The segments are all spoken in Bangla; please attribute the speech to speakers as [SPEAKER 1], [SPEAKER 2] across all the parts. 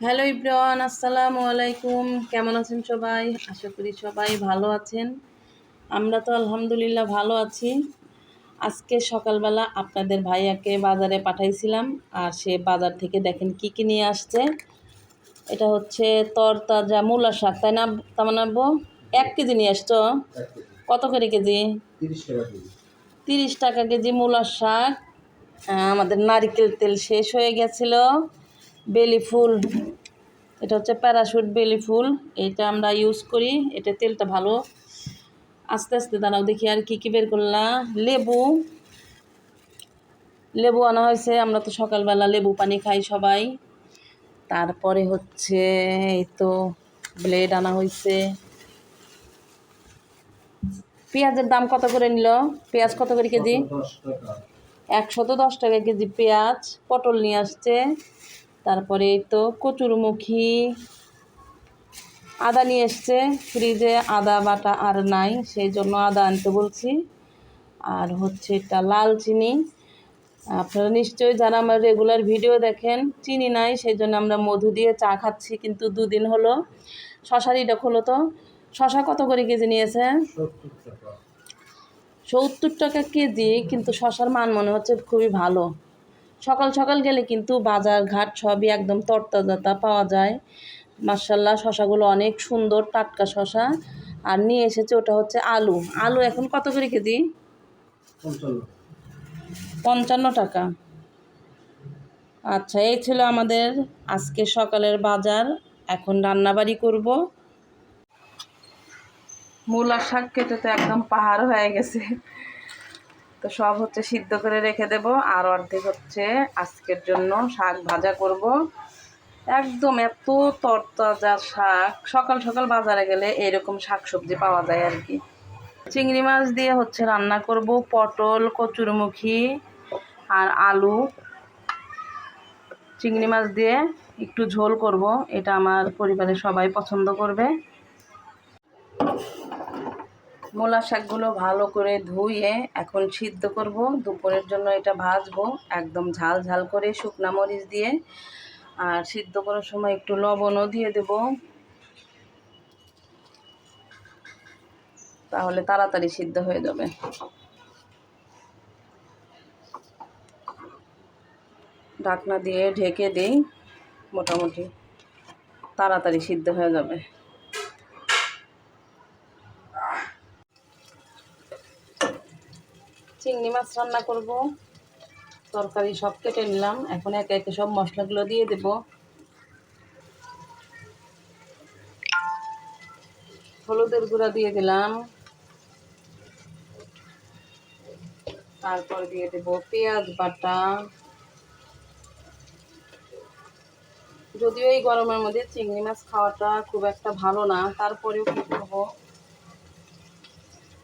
[SPEAKER 1] হ্যালো ইব্রান আসসালামু আলাইকুম। কেমন আছেন সবাই? আশা করি সবাই ভালো আছেন। আমরা তো আলহামদুলিল্লাহ ভালো আছি। আজকে সকালবেলা আপনাদের ভাইয়াকে বাজারে পাঠাইছিলাম আর সে বাজার থেকে দেখেন কি কি নিয়ে আসছে। এটা হচ্ছে তরতাজা মূলা শাক তাই না তামানাবো এক কেজি নিয়ে আসছো? কত করে কেজি?
[SPEAKER 2] তিরিশ টাকা কেজি।
[SPEAKER 1] তিরিশ টাকা কেজি মূলার শাক। আমাদের নারিকেল তেল শেষ হয়ে গেছিল। বেলি ফুল এটা হচ্ছে প্যারাশুট বেলি ফুল এটা আমরা ইউজ করি এটা তেলটা ভালো। আস্তে আস্তে দাঁড়াও দেখি আর কি কী বের করলাম। লেবু লেবু আনা হয়েছে আমরা তো সকালবেলা লেবু পানি খাই সবাই। তারপরে হচ্ছে এই তো ব্লেড আনা হয়েছে। পেঁয়াজের দাম কত করে নিল? পেঁয়াজ কত করে কেজি?
[SPEAKER 2] একশো
[SPEAKER 1] তো দশ টাকা কেজি পেঁয়াজ পটল নিয়ে আসছে। তারপরে তো কচুরমুখী আদা নিয়ে এসছে। ফ্রিজে আদা বাটা আর নাই সেই জন্য আদা আনতে বলছি। আর হচ্ছে এটা লাল চিনি। আপনারা নিশ্চয়ই যারা আমার রেগুলার ভিডিও দেখেন চিনি নাই সেই জন্য আমরা মধু দিয়ে চা খাচ্ছি কিন্তু দুদিন হলো। শশার এটা হলো তো। শশা কত করে কেজি নিয়েছে?
[SPEAKER 2] সত্তর টাকা
[SPEAKER 1] কেজি কিন্তু শশার মান মনে হচ্ছে খুবই ভালো। সকাল সকাল গেলে কিন্তু বাজার ঘাট সবই একদম তরতাজাতা পাওয়া যায়। মার্শাল্লাহ শশাগুলো অনেক সুন্দর টাটকা শশা। আর নিয়ে এসেছে ওটা হচ্ছে আলু। আলু এখন কত করে কেজি?
[SPEAKER 2] পঞ্চান্ন।
[SPEAKER 1] টাকা। আচ্ছা এই ছিল আমাদের আজকে সকালের বাজার। এখন রান্নাবাড়ি করব। মূলার শাক কেটে তো একদম পাহাড় হয়ে গেছে। তো সব হচ্ছে সিদ্ধ করে রেখে দেব। আর অর্ধেক হচ্ছে আজকের জন্য শাক ভাজা করব। একদম এত তরতাজা শাক। সকাল সকাল বাজারে গেলে এরকম শাক সবজি পাওয়া যায় আর কি। চিংড়ি মাছ দিয়ে হচ্ছে রান্না করব, পটল, কচুরমুখী আর আলু। চিংড়ি মাছ দিয়ে একটু ঝোল করব, এটা আমার পরিবারের সবাই পছন্দ করবে। মূলা শাকগুলো ভালো করে ধুয়ে এখন সিদ্ধ করব। দুপুরের জন্য এটা ভাজবো একদম ঝাল ঝাল করে শুকনা মরিচ দিয়ে। আর সিদ্ধ করার সময় একটু লবণও দিয়ে দেব। তাহলে তাড়াতাড়ি সিদ্ধ হয়ে যাবে। ঢাকনা দিয়ে ঢেকে দিই, মোটামুটি তাড়াতাড়ি সিদ্ধ হয়ে যাবে। চিংড়ি মাছ রান্না করব। তরকারি সব কেটে নিলাম। এখন একে একে সব মশলাগুলো দিয়ে দেব। হলুদের গুঁড়া দিয়ে দিলাম। তারপর দিয়ে দেব পেঁয়াজ বাটা। যদিও এই গরমের মধ্যে চিংড়ি মাছ খাওয়াটা খুব একটা ভালো না, তারপরেও কী করব?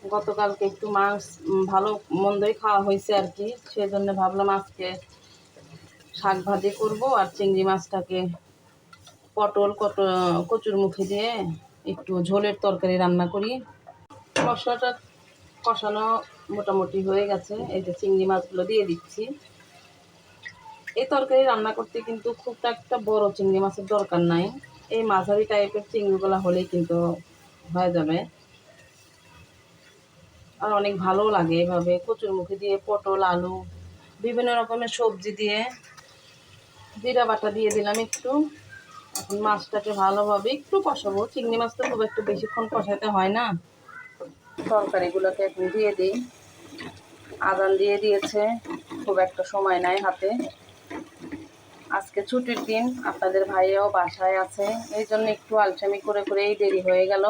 [SPEAKER 1] গতকালকে একটু মাছ ভালো মন্দই খাওয়া হয়েছে আর কি। সেই জন্য ভাবলাম আজকে শাক ভাজি করব আর চিংড়ি মাছটাকে পটল, কত, কচুর মুখে দিয়ে একটু ঝোলের তরকারি রান্না করি। মশলাটা কষানো মোটামুটি হয়ে গেছে। এই যে চিংড়ি মাছগুলো দিয়ে দিচ্ছি। এই তরকারি রান্না করতে কিন্তু খুব একটা বড় চিংড়ি মাছের দরকার নাই। এই মাঝারি টাইপের চিংড়িগুলো হলেই কিন্তু হয়ে যাবে। আর অনেক ভালো লাগে এভাবে। কচুরমুখী দিয়ে, পটল, আলু, বিভিন্ন রকমের সবজি দিয়ে। জিরা বাটা দিয়ে দিলাম একটু। এখন মাছটাকে ভালোভাবে একটু কষাবো। চিংড়ি মাছ তো খুব একটু বেশিক্ষণ কষাতে হয় না। তরকারিগুলোকে এখন দিয়ে দিই। আদান দিয়ে দিয়েছে। খুব একটা সময় নাই হাতে। আজকে ছুটির দিন। আপনাদের ভাইয়াও বাসায় আছে। এই জন্য একটু আলসামি করে করেই দেরি হয়ে গেল।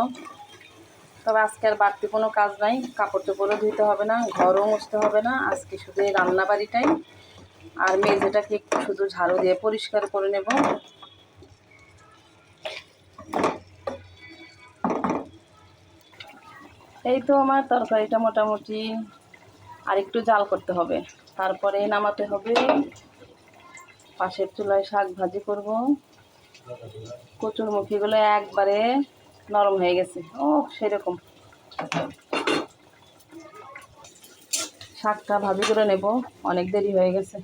[SPEAKER 1] তবে আজকে আর বাড়তি কোনো কাজ নাই। কাপড় চোপড়ও ধুতে হবে না, ঘরও মুছতে হবে না। আজকে শুধু এই রান্না বাড়িটাই আর মেঝেটাকে একটু শুধু ঝাড়ু দিয়ে পরিষ্কার করে নেব। এই তো আমার তরকারিটা মোটামুটি আর একটু জাল করতে হবে। তারপরে নামাতে হবে পাশের চুলায় শাক ভাজি করব। কচুর মুখিগুলো একবারে নরম হয়ে গেছে। ও সেরকম। শাকটা ভাবি করে নেব। অনেক দেরি হয়ে গেছে।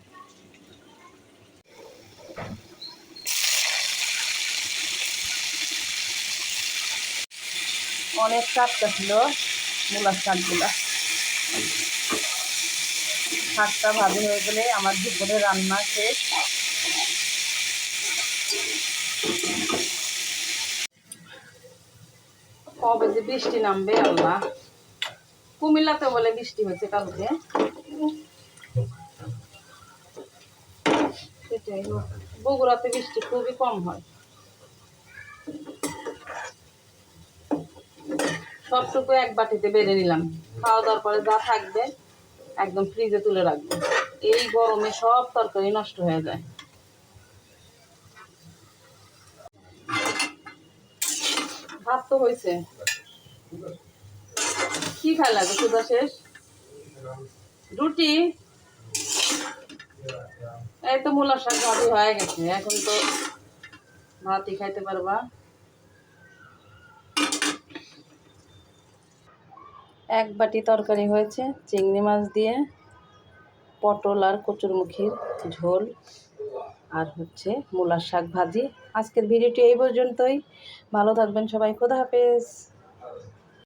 [SPEAKER 1] অনেক টাটকা ছিল মূলার শাকগুলা। শাকটা ভাবি হয়ে গেলে আমার দুপুরে রান্না শেষ। কবে যে বৃষ্টি নামবে আল্লাহ। কুমিল্লাতে বলে বৃষ্টি হয়েছে কালকে। বগুড়াতে বৃষ্টি খুবই কম হয়। সবটুকু এক বাটিতে বেড়ে নিলাম। খাওয়া দাওয়ার পরে যা থাকবে একদম ফ্রিজে তুলে রাখব। এই গরমে সব তরকারি নষ্ট হয়ে যায়। ভাত তো হয়েছে। কি খাই লাগে সুদা শেষ? রুটি? এই তো মূলার শাক ভাজি হয়ে গেছে, এখন তো ভাতই খাইতে পারবা। এক বাটি তরকারি হয়েছে, চিংড়ি মাছ দিয়ে, পটল আর কচুরমুখির ঝোল। আর হচ্ছে মূলার শাক ভাজি। আজকের ভিডিওটি এই পর্যন্তই। ভালো থাকবেন সবাই। খোদা হাফেজ।